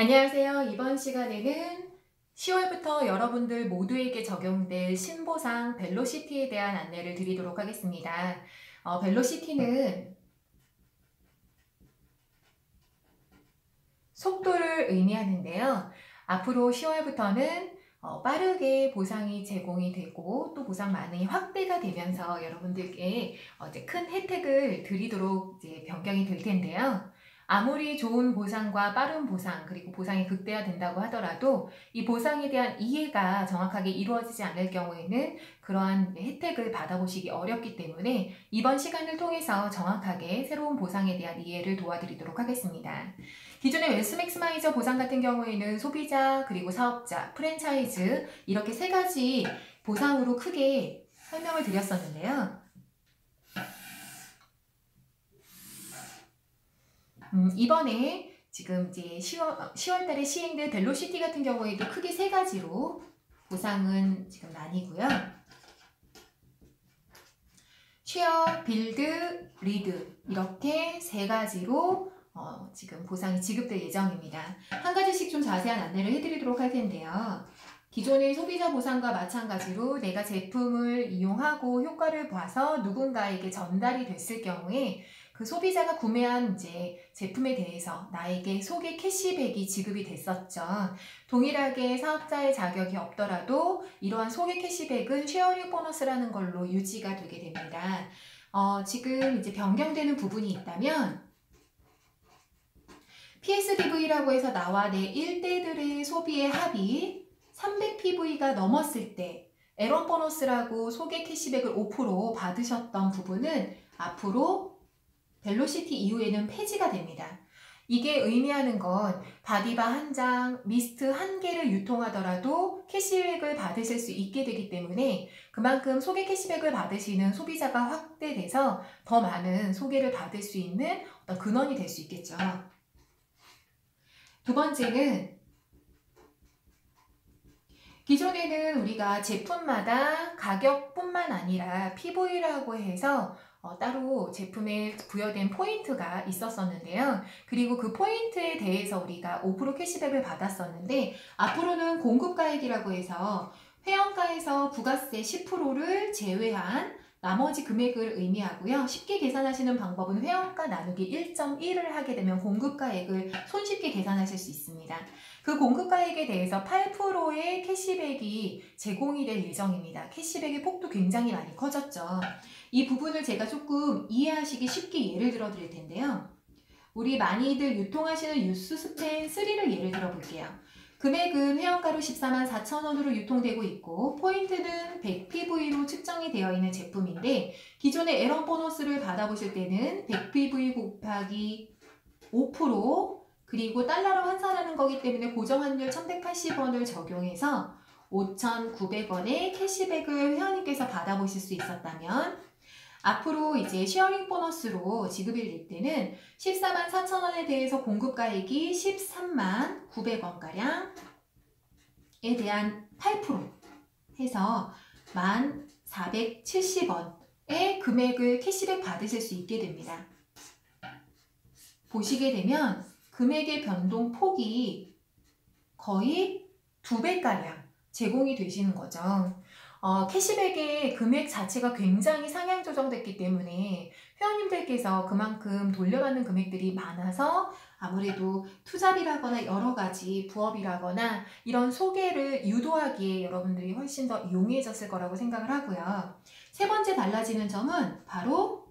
안녕하세요. 이번 시간에는 10월부터 여러분들 모두에게 적용될 신보상 벨로시티에 대한 안내를 드리도록 하겠습니다. 어, 벨로시티는 속도를 의미하는데요. 앞으로 10월부터는 어, 빠르게 보상이 제공이 되고 또 보상만이 확대가 되면서 여러분들께 어, 이제 큰 혜택을 드리도록 이제 변경이 될 텐데요. 아무리 좋은 보상과 빠른 보상 그리고 보상이 극대화된다고 하더라도 이 보상에 대한 이해가 정확하게 이루어지지 않을 경우에는 그러한 혜택을 받아보시기 어렵기 때문에 이번 시간을 통해서 정확하게 새로운 보상에 대한 이해를 도와드리도록 하겠습니다. 기존의 웰스맥스마이저 보상 같은 경우에는 소비자 그리고 사업자, 프랜차이즈 이렇게 세 가지 보상으로 크게 설명을 드렸었는데요. 음, 이번에 지금 이제 10월, 10월 달에 시행된 벨로시티 같은 경우에도 크게 세 가지로 보상은 지금 나뉘고요. 쉐어, 빌드, 리드 이렇게 세 가지로 어, 지금 보상이 지급될 예정입니다. 한 가지씩 좀 자세한 안내를 해드리도록 할 텐데요. 기존의 소비자 보상과 마찬가지로 내가 제품을 이용하고 효과를 봐서 누군가에게 전달이 됐을 경우에 그 소비자가 구매한 이제 제품에 대해서 나에게 소개 캐시백이 지급이 됐었죠. 동일하게 사업자의 자격이 없더라도 이러한 소개 캐시백은 쉐어링 보너스라는 걸로 유지가 되게 됩니다. 어, 지금 이제 변경되는 부분이 있다면 PSDV라고 해서 나와 내 일대들의 소비의 합이 300PV가 넘었을 때 에런 보너스라고 소개 캐시백을 5% 받으셨던 부분은 앞으로 벨로시티 이후에는 폐지가 됩니다. 이게 의미하는 건 바디바 한 장, 미스트 한 개를 유통하더라도 캐시백을 받으실 수 있게 되기 때문에 그만큼 소개 캐시백을 받으시는 소비자가 확대돼서 더 많은 소개를 받을 수 있는 어떤 근원이 될 수 있겠죠. 두 번째는 기존에는 우리가 제품마다 가격뿐만 아니라 PV라고 해서 어, 따로 제품에 부여된 포인트가 있었었는데요. 그리고 그 포인트에 대해서 우리가 5% 캐시백을 받았었는데 앞으로는 공급가액이라고 해서 회원가에서 부가세 10%를 제외한 나머지 금액을 의미하고요. 쉽게 계산하시는 방법은 회원가 나누기 1.1을 하게 되면 공급가액을 손쉽게 계산하실 수 있습니다. 그 공급가액에 대해서 8%의 캐시백이 제공이 될 예정입니다. 캐시백의 폭도 굉장히 많이 커졌죠. 이 부분을 제가 조금 이해하시기 쉽게 예를 들어 드릴 텐데요. 우리 많이들 유통하시는 유스 스펜 3를 예를 들어 볼게요. 금액은 회원가로 14만 4천 원으로 유통되고 있고 포인트는 100PV로 측정이 되어 있는 제품인데 기존의 에런 보너스를 받아보실 때는 100PV 곱하기 5% 그리고 달러로 환산하는 거기 때문에 고정환율 1180원을 적용해서 5,900원의 캐시백을 회원님께서 받아보실 수 있었다면 앞으로 이제 쉐어링 보너스로 지급이 될 때는 14만 4천 원에 대해서 공급가액이 13만 900원가량에 대한 8% 해서 1만 470원의 금액을 캐시백 받으실 수 있게 됩니다. 보시게 되면 금액의 변동 폭이 거의 두 배가량 제공이 되시는 거죠. 어, 캐시백의 금액 자체가 굉장히 상향 조정됐기 때문에 회원님들께서 그만큼 돌려받는 금액들이 많아서 아무래도 투잡이라거나 여러 가지 부업이라거나 이런 소개를 유도하기에 여러분들이 훨씬 더 용이해졌을 거라고 생각을 하고요. 세 번째 달라지는 점은 바로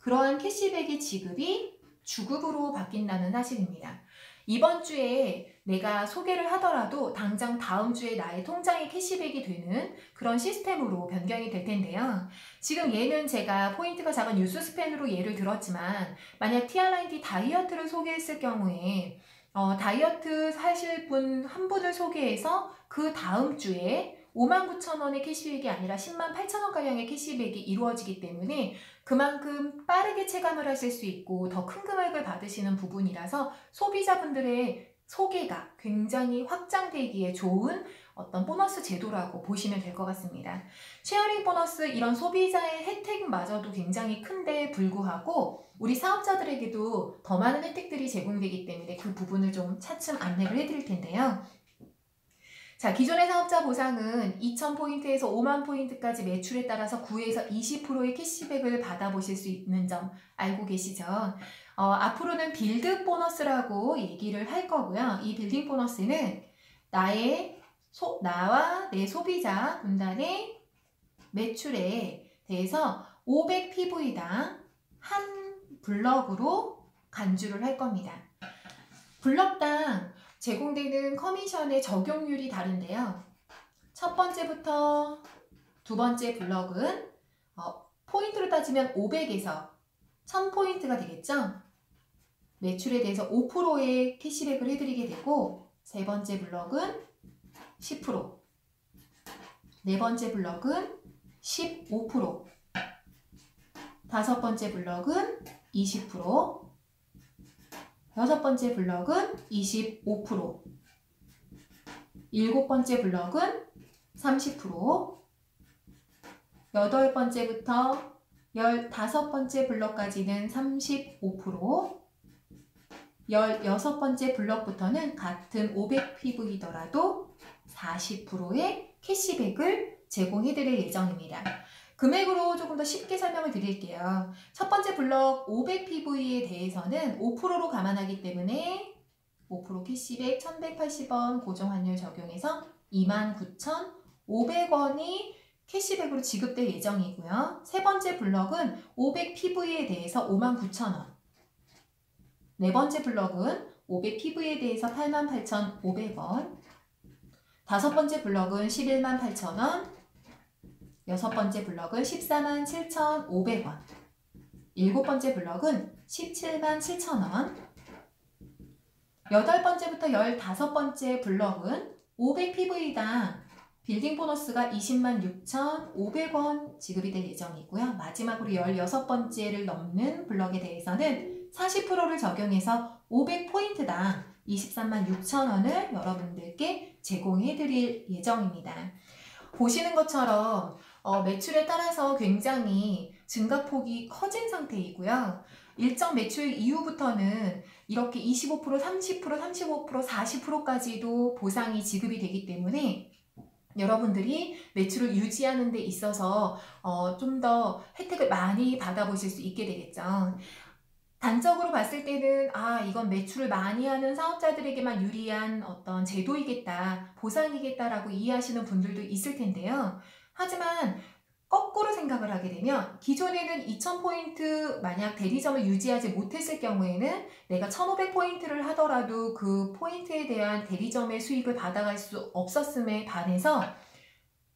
그러한 캐시백의 지급이 주급으로 바뀐다는 사실입니다. 이번 주에 내가 소개를 하더라도 당장 다음 주에 나의 통장에 캐시백이 되는 그런 시스템으로 변경이 될 텐데요. 지금 얘는 제가 포인트가 작은 뉴스 스팬으로 예를 들었지만 만약 TRID 다이어트를 소개했을 경우에 어, 다이어트 하실 분 한 분을 소개해서 그 다음 주에 5만 9천 원의 캐시백이 아니라 10만 8천 원가량의 캐시백이 이루어지기 때문에 그만큼 빠르게 체감을 하실 수 있고 더 큰 금액을 받으시는 부분이라서 소비자분들의 소개가 굉장히 확장되기에 좋은 어떤 보너스 제도라고 보시면 될 것 같습니다. 쉐어링 보너스 이런 소비자의 혜택마저도 굉장히 큰데 불구하고 우리 사업자들에게도 더 많은 혜택들이 제공되기 때문에 그 부분을 좀 차츰 안내를 해드릴 텐데요. 자, 기존의 사업자 보상은 2,000포인트에서 5만 포인트까지 매출에 따라서 9에서 20%의 캐시백을 받아보실 수 있는 점 알고 계시죠? 어, 앞으로는 빌드 보너스라고 얘기를 할 거고요. 이 빌딩 보너스는 나의 소, 나와 내 소비자 분단의 매출에 대해서 500PV당 한 블럭으로 간주를 할 겁니다. 블럭당 제공되는 커미션의 적용률이 다른데요. 첫 번째부터 두 번째 블럭은 어, 포인트로 따지면 500에서 1000포인트가 되겠죠? 매출에 대해서 5%의 캐시백을 해드리게 되고 세 번째 블럭은 10%, 네 번째 블럭은 15%, 다섯 번째 블럭은 20%, 여섯 번째 블럭은 25%, 일곱 번째 블럭은 30%, 여덟 번째부터 열다섯 번째 블럭까지는 35%, 열여섯 번째 블럭부터는 같은 500PV더라도 40%의 캐시백을 제공해 드릴 예정입니다. 금액으로 조금 더 쉽게 설명을 드릴게요. 첫 번째 블럭 500PV에 대해서는 5%로 감안하기 때문에 5% 캐시백 1180원 고정환율 적용해서 29,500원이 캐시백으로 지급될 예정이고요. 세 번째 블럭은 500PV에 대해서 59,000원. 네 번째 블럭은 500PV에 대해서 88,500원. 다섯 번째 블럭은 118,000원. 여섯 번째 블럭은 14만 7,500원. 일곱 번째 블럭은 17만 7천원. 여덟 번째부터 열다섯 번째 블럭은 500PV당 빌딩 보너스가 20만 6,500원 지급이 될 예정이고요. 마지막으로 열여섯 번째를 넘는 블럭에 대해서는 40%를 적용해서 500포인트당 23만 6천원을 여러분들께 제공해 드릴 예정입니다. 보시는 것처럼 어, 매출에 따라서 굉장히 증가폭이 커진 상태이고요. 일정 매출 이후부터는 이렇게 25%, 30%, 35%, 40%까지도 보상이 지급이 되기 때문에 여러분들이 매출을 유지하는 데 있어서 어, 좀 더 혜택을 많이 받아보실 수 있게 되겠죠. 단적으로 봤을 때는 아 이건 매출을 많이 하는 사업자들에게만 유리한 어떤 제도이겠다 보상이겠다라고 이해하시는 분들도 있을 텐데요. 하지만 거꾸로 생각을 하게 되면 기존에는 2000포인트 만약 대리점을 유지하지 못했을 경우에는 내가 1500포인트를 하더라도 그 포인트에 대한 대리점의 수익을 받아갈 수 없었음에 반해서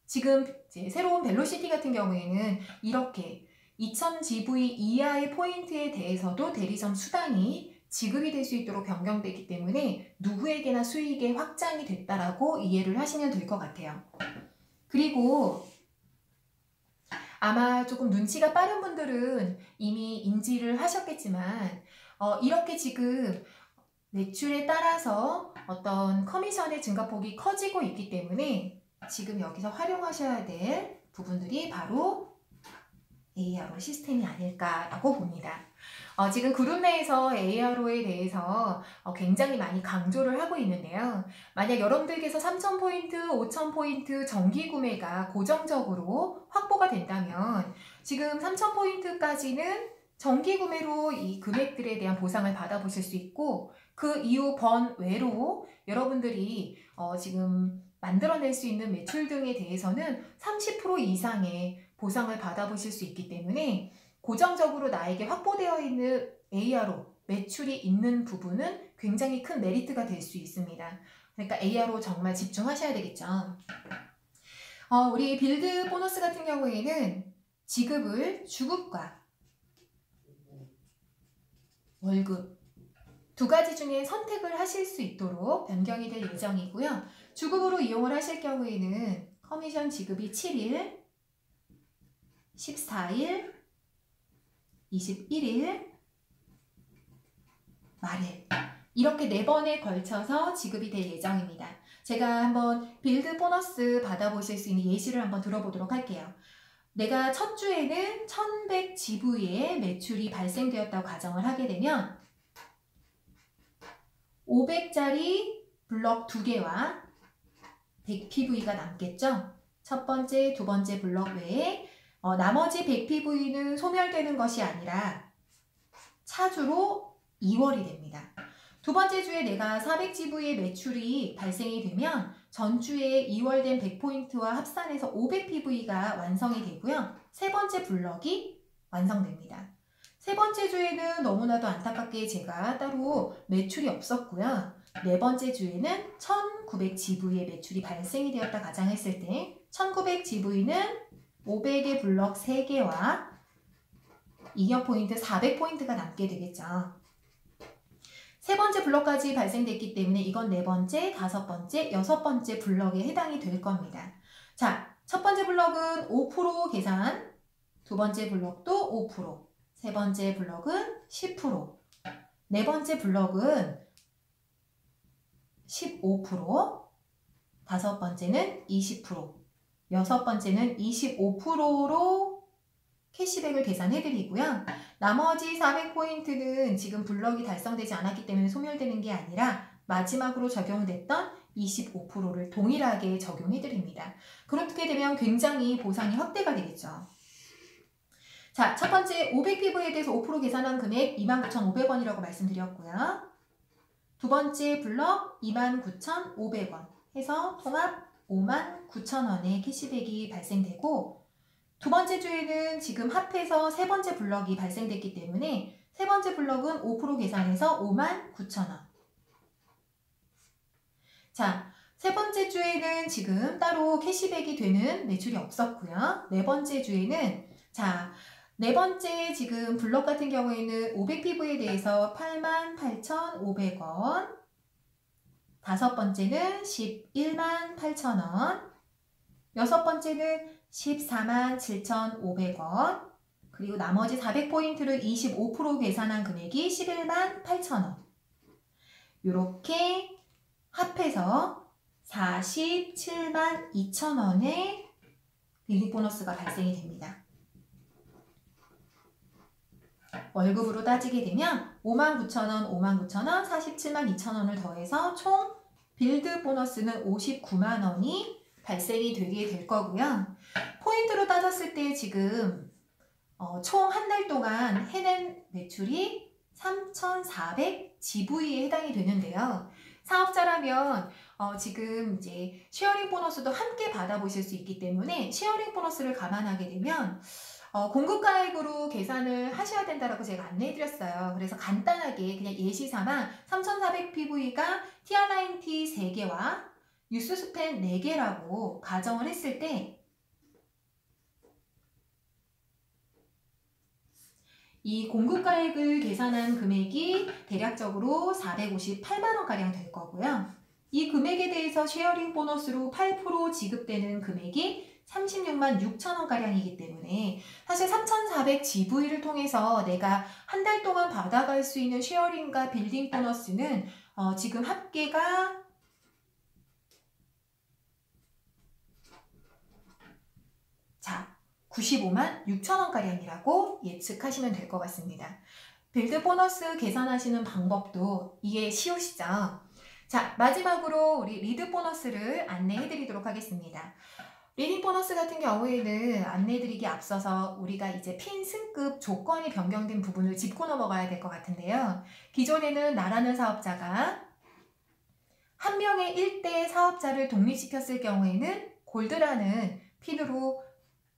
지금 새로운 벨로시티 같은 경우에는 이렇게 2000GV 이하의 포인트에 대해서도 대리점 수당이 지급이 될 수 있도록 변경되기 때문에 누구에게나 수익의 확장이 됐다라고 이해를 하시면 될 것 같아요. 그리고 아마 조금 눈치가 빠른 분들은 이미 인지를 하셨겠지만 어, 이렇게 지금 매출에 따라서 어떤 커미션의 증가폭이 커지고 있기 때문에 지금 여기서 활용하셔야 될 부분들이 바로 ARO 시스템이 아닐까라고 봅니다. 어, 지금 그룹 내에서 ARO에 대해서 어, 굉장히 많이 강조를 하고 있는데요. 만약 여러분들께서 3,000포인트, 5,000포인트 정기 구매가 고정적으로 확보가 된다면 지금 3,000포인트까지는 정기 구매로 이 금액들에 대한 보상을 받아보실 수 있고 그 이후 번 외로 여러분들이 어, 지금 만들어낼 수 있는 매출 등에 대해서는 30% 이상의 보상을 받아보실 수 있기 때문에 고정적으로 나에게 확보되어 있는 ARO 매출이 있는 부분은 굉장히 큰 메리트가 될 수 있습니다. 그러니까 ARO 정말 집중하셔야 되겠죠. 어, 우리 빌드 보너스 같은 경우에는 지급을 주급과 월급 두 가지 중에 선택을 하실 수 있도록 변경이 될 예정이고요. 주급으로 이용을 하실 경우에는 커미션 지급이 7일, 14일, 21일, 말일 이렇게 네 번에 걸쳐서 지급이 될 예정입니다. 제가 한번 빌드 보너스 받아보실 수 있는 예시를 한번 들어보도록 할게요. 내가 첫 주에는 1100 GV의 매출이 발생되었다고 가정을 하게 되면 500짜리 블럭 2개와 100 PV가 남겠죠? 첫 번째, 두 번째 블럭 외에 어, 나머지 100 PV는 소멸되는 것이 아니라 차주로 2월이 됩니다. 두 번째 주에 내가 400GV의 매출이 발생이 되면 전주에 2월된 100포인트와 합산해서 500PV가 완성이 되고요. 세 번째 블럭이 완성됩니다. 세 번째 주에는 너무나도 안타깝게 제가 따로 매출이 없었고요. 네 번째 주에는 1900GV의 매출이 발생이 되었다 가정했을 때 1900GV는 500의 블럭 3개와 잉여 포인트 400포인트가 남게 되겠죠. 세 번째 블럭까지 발생됐기 때문에 이건 네 번째, 다섯 번째, 여섯 번째 블럭에 해당이 될 겁니다. 자, 첫 번째 블럭은 5% 계산, 두 번째 블럭도 5%, 세 번째 블럭은 10%, 네 번째 블럭은 15%, 다섯 번째는 20%, 여섯 번째는 25%로 캐시백을 계산해 드리고요. 나머지 400포인트는 지금 블럭이 달성되지 않았기 때문에 소멸되는 게 아니라 마지막으로 적용됐던 25%를 동일하게 적용해 드립니다. 그렇게 되면 굉장히 보상이 확대가 되겠죠. 자, 첫 번째 500피부에 대해서 5% 계산한 금액 29,500원이라고 말씀드렸고요. 두 번째 블럭 29,500원 해서 통합 59,000원의 캐시백이 발생되고 두 번째 주에는 지금 합해서 세 번째 블럭이 발생됐기 때문에 세 번째 블럭은 5% 계산해서 59,000원. 자, 세 번째 주에는 지금 따로 캐시백이 되는 매출이 없었고요. 네 번째 주에는 자, 네 번째 지금 블럭 같은 경우에는 500PV에 대해서 88,500원 다섯 번째는 11만 8천 원 여섯 번째는 14만 7,500원 그리고 나머지 400포인트를 25% 계산한 금액이 11만 8천 원 이렇게 합해서 47만 2천 원의 빌딩 보너스가 발생이 됩니다. 월급으로 따지게 되면 59,000원, 59,000원, 47만 2천원을 더해서 총 빌드 보너스는 59만 원이 발생이 되게 될 거고요. 포인트로 따졌을 때 지금 어, 총 한 달 동안 해낸 매출이 3,400 GV에 해당이 되는데요. 사업자라면 어, 지금 이제 쉐어링 보너스도 함께 받아보실 수 있기 때문에 쉐어링 보너스를 감안하게 되면 어, 공급가액으로 계산을 하셔야 된다라고 제가 안내해드렸어요. 그래서 간단하게 그냥 예시 삼아 3400 PV가 TR9T 3개와 뉴스스펜 4개라고 가정을 했을 때 이 공급가액을 계산한 금액이 대략적으로 458만원가량 될 거고요. 이 금액에 대해서 쉐어링 보너스로 8% 지급되는 금액이 36만 6천 원가량이기 때문에 사실 3,400 GV를 통해서 내가 한 달 동안 받아갈 수 있는 쉐어링과 빌딩 보너스는 어, 지금 합계가 자 95만 6천 원가량이라고 예측하시면 될 것 같습니다. 빌드 보너스 계산하시는 방법도 이게 쉬우시죠? 자 마지막으로 우리 리드 보너스를 안내해 드리도록 하겠습니다. 리딩 보너스 같은 경우에는 안내드리기 앞서서 우리가 이제 핀 승급 조건이 변경된 부분을 짚고 넘어가야 될 것 같은데요. 기존에는 나라는 사업자가 한 명의 1대 사업자를 독립시켰을 경우에는 골드라는 핀으로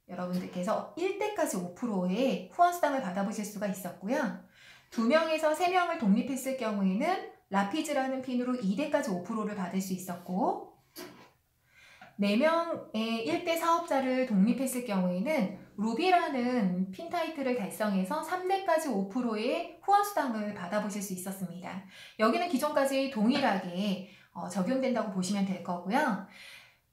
여러분들께서 1대까지 5%의 후원수당을 받아보실 수가 있었고요. 2명에서 3명을 독립했을 경우에는 라피즈라는 핀으로 2대까지 5%를 받을 수 있었고 4명의 1대 사업자를 독립했을 경우에는 루비라는 핀 타이틀을 달성해서 3대까지 5%의 후원 수당을 받아보실 수 있었습니다. 여기는 기존까지 동일하게 어, 적용된다고 보시면 될 거고요.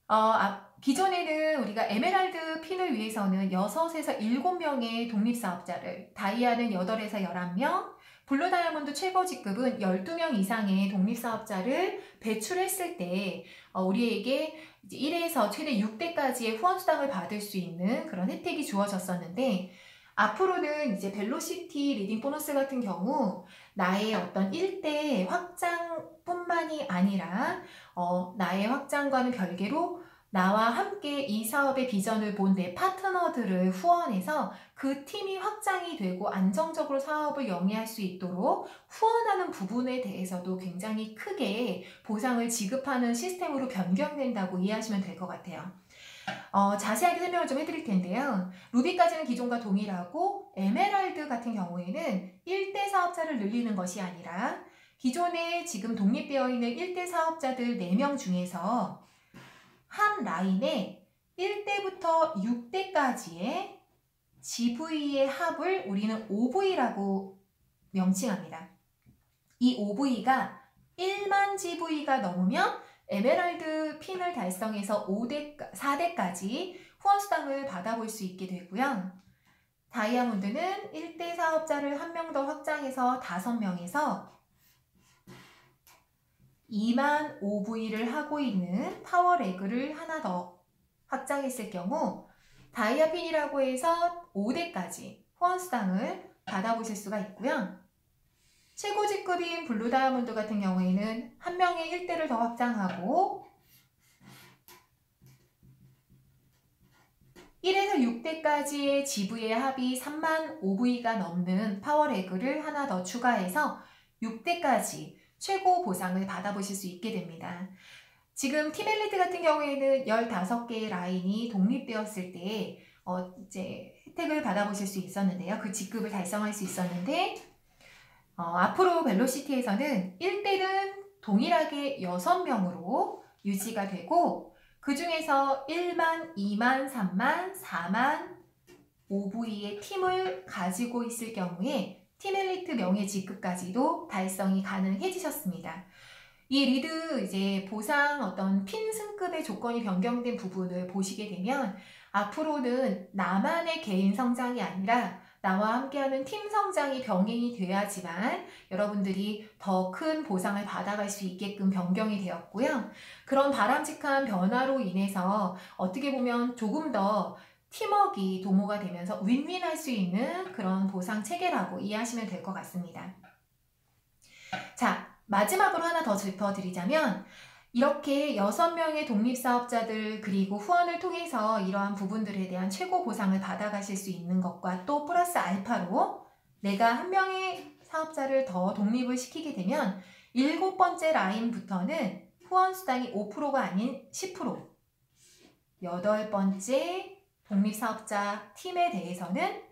어, 아, 기존에는 우리가 에메랄드 핀을 위해서는 6에서 7명의 독립사업자를, 다이아는 8에서 11명, 블루 다이아몬드 최고 직급은 12명 이상의 독립사업자를 배출했을 때 어, 우리에게 1에서 최대 6대까지의 후원수당을 받을 수 있는 그런 혜택이 주어졌었는데 앞으로는 이제 벨로시티 리딩 보너스 같은 경우 나의 어떤 1대 확장뿐만이 아니라 어, 나의 확장과는 별개로 나와 함께 이 사업의 비전을 본 내 파트너들을 후원해서 그 팀이 확장이 되고 안정적으로 사업을 영위할 수 있도록 후원하는 부분에 대해서도 굉장히 크게 보상을 지급하는 시스템으로 변경된다고 이해하시면 될 것 같아요. 어, 자세하게 설명을 좀 해드릴 텐데요. 루비까지는 기존과 동일하고 에메랄드 같은 경우에는 1대 사업자를 늘리는 것이 아니라 기존에 지금 독립되어 있는 1대 사업자들 4명 중에서 한 라인에 1대부터 6대까지의 GV의 합을 우리는 OV라고 명칭합니다. 이 OV가 1만 GV가 넘으면 에메랄드 핀을 달성해서 5대, 4대까지 후원수당을 받아볼 수 있게 되고요. 다이아몬드는 1대 사업자를 한 명 더 확장해서 5명에서 2만 OV를 하고 있는 파워레그를 하나 더 확장했을 경우 다이아핀이라고 해서 5대까지 후원수당을 받아보실 수가 있고요. 최고 직급인 블루 다이아몬드 같은 경우에는 한 명의 1대를 더 확장하고 1에서 6대까지의 GV의 합이 3만 OV가 넘는 파워레그를 하나 더 추가해서 6대까지 최고 보상을 받아보실 수 있게 됩니다. 지금 티멜리트 같은 경우에는 15개의 라인이 독립되었을 때 어, 이제 혜택을 받아보실 수 있었는데요. 그 직급을 달성할 수 있었는데 어, 앞으로 벨로시티에서는 1대는 동일하게 6명으로 유지가 되고 그 중에서 1만, 2만, 3만, 4만 5부의 팀을 가지고 있을 경우에 티멜리트 명예 직급까지도 달성이 가능해지셨습니다. 이 리드 이제 보상 어떤 핀 승급의 조건이 변경된 부분을 보시게 되면 앞으로는 나만의 개인 성장이 아니라 나와 함께하는 팀 성장이 병행이 돼야지만 여러분들이 더 큰 보상을 받아갈 수 있게끔 변경이 되었고요. 그런 바람직한 변화로 인해서 어떻게 보면 조금 더 팀워크가 도모가 되면서 윈윈할 수 있는 그런 보상 체계라고 이해하시면 될 것 같습니다. 자, 마지막으로 하나 더 짚어드리자면 이렇게 6명의 독립사업자들 그리고 후원을 통해서 이러한 부분들에 대한 최고 보상을 받아가실 수 있는 것과 또 플러스 알파로 내가 한 명의 사업자를 더 독립을 시키게 되면 일곱 번째 라인부터는 후원 수당이 5%가 아닌 10%, 여덟 번째 독립사업자 팀에 대해서는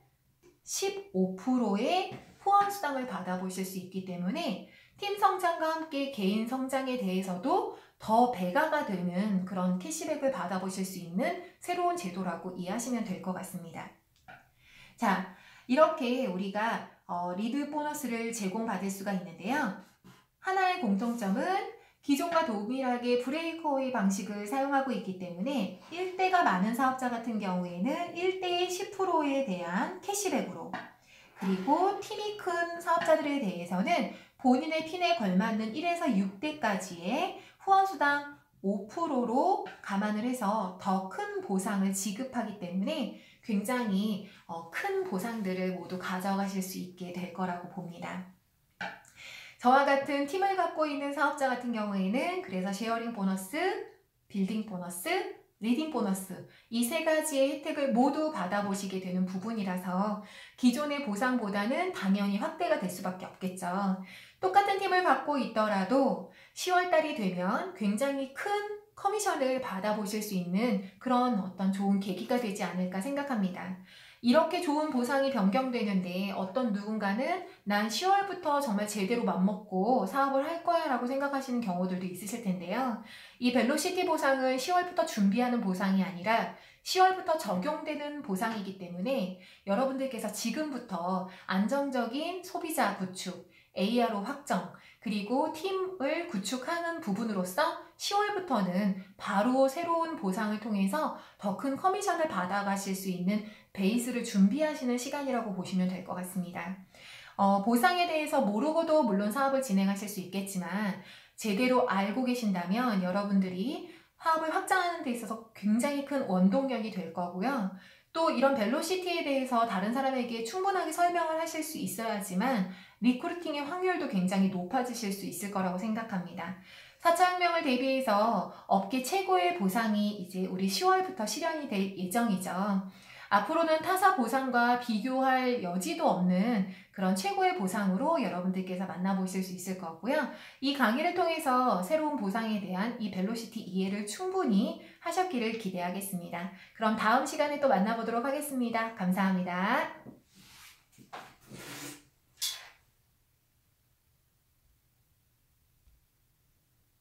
15%의 후원 수당을 받아보실 수 있기 때문에 팀 성장과 함께 개인 성장에 대해서도 더 배가가 되는 그런 캐시백을 받아보실 수 있는 새로운 제도라고 이해하시면 될 것 같습니다. 자, 이렇게 우리가 어, 리드 보너스를 제공받을 수가 있는데요. 하나의 공통점은 기존과 동일하게 브레이크어웨이 방식을 사용하고 있기 때문에 1대가 많은 사업자 같은 경우에는 1대의 10%에 대한 캐시백으로 그리고 팀이 큰 사업자들에 대해서는 본인의 핀에 걸맞는 1에서 6대까지의 후원수당 5%로 감안을 해서 더 큰 보상을 지급하기 때문에 굉장히 어, 큰 보상들을 모두 가져가실 수 있게 될 거라고 봅니다. 저와 같은 팀을 갖고 있는 사업자 같은 경우에는 그래서 쉐어링 보너스, 빌딩 보너스, 리딩 보너스 이 세 가지의 혜택을 모두 받아보시게 되는 부분이라서 기존의 보상보다는 당연히 확대가 될 수밖에 없겠죠. 똑같은 팀을 갖고 있더라도 10월달이 되면 굉장히 큰 커미션을 받아보실 수 있는 그런 어떤 좋은 계기가 되지 않을까 생각합니다. 이렇게 좋은 보상이 변경되는데 어떤 누군가는 난 10월부터 정말 제대로 맘먹고 사업을 할 거야 라고 생각하시는 경우들도 있으실 텐데요. 이 벨로시티 보상은 10월부터 준비하는 보상이 아니라 10월부터 적용되는 보상이기 때문에 여러분들께서 지금부터 안정적인 소비자 구축, ARO 확정, 그리고 팀을 구축하는 부분으로서 10월부터는 바로 새로운 보상을 통해서 더 큰 커미션을 받아가실 수 있는 베이스를 준비하시는 시간이라고 보시면 될 것 같습니다. 어, 보상에 대해서 모르고도 물론 사업을 진행하실 수 있겠지만 제대로 알고 계신다면 여러분들이 사업을 확장하는 데 있어서 굉장히 큰 원동력이 될 거고요. 또 이런 벨로시티에 대해서 다른 사람에게 충분하게 설명을 하실 수 있어야지만 리크루팅의 확률도 굉장히 높아지실 수 있을 거라고 생각합니다. 4차 혁명을 대비해서 업계 최고의 보상이 이제 우리 10월부터 실현이 될 예정이죠. 앞으로는 타사 보상과 비교할 여지도 없는 그런 최고의 보상으로 여러분들께서 만나보실 수 있을 거고요. 이 강의를 통해서 새로운 보상에 대한 이 벨로시티 이해를 충분히 하셨기를 기대하겠습니다. 그럼 다음 시간에 또 만나보도록 하겠습니다. 감사합니다.